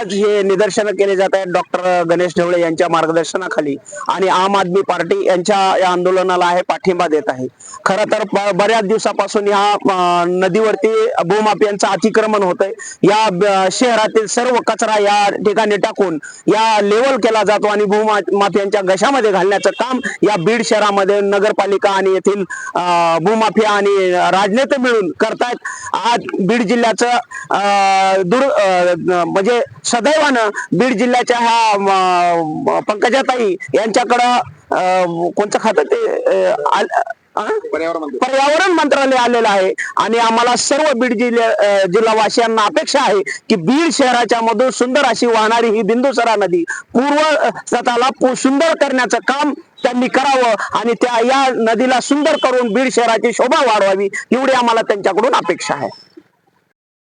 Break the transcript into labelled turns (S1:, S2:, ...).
S1: आज हे निदर्शनं केले जात आहेत डॉक्टर गणेश ढवळे यांच्या मार्गदर्शनाखाली. आणि आम आदमी पार्टी यांच्या या आंदोलनाला आहे पाठिंबा देत आहे. खर तर बऱ्याच दिवसापासून या नदीवरती भूमाफियांचं अतिक्रमण होत आहे या शहरातील सर्व कचरा या ठिकाणी टाकून या लेवल केला जातो आणि भूमाफियांच्या घशामध्ये घालण्याचं काम या बीड शहरामध्ये नगरपालिका आणि येथील अं, भूमाफिया आणि राजनेते मिळून करतायत. आज बीड जिल्ह्याचं अं, दूर म्हणजे सदैवानं बीड जिल्ह्याच्या ह्या पंकजाताई यांच्याकडं कोणतं खातं ते? पर्यावरण मंत्रालय आलेलं आहे आणि आम्हाला सर्व बीड जिल्ह्या जिल्हावासियांना अपेक्षा आहे की बीड शहराच्या मधून सुंदर अशी वाहणारी ही बिंदुसरा नदी पूर्वताला पु- सुंदर करण्याचं काम त्यांनी करावं आणि त्या या नदीला सुंदर करून बीड शहराची शोभा वाढवावी एवढी आम्हाला त्यांच्याकडून अपेक्षा आहे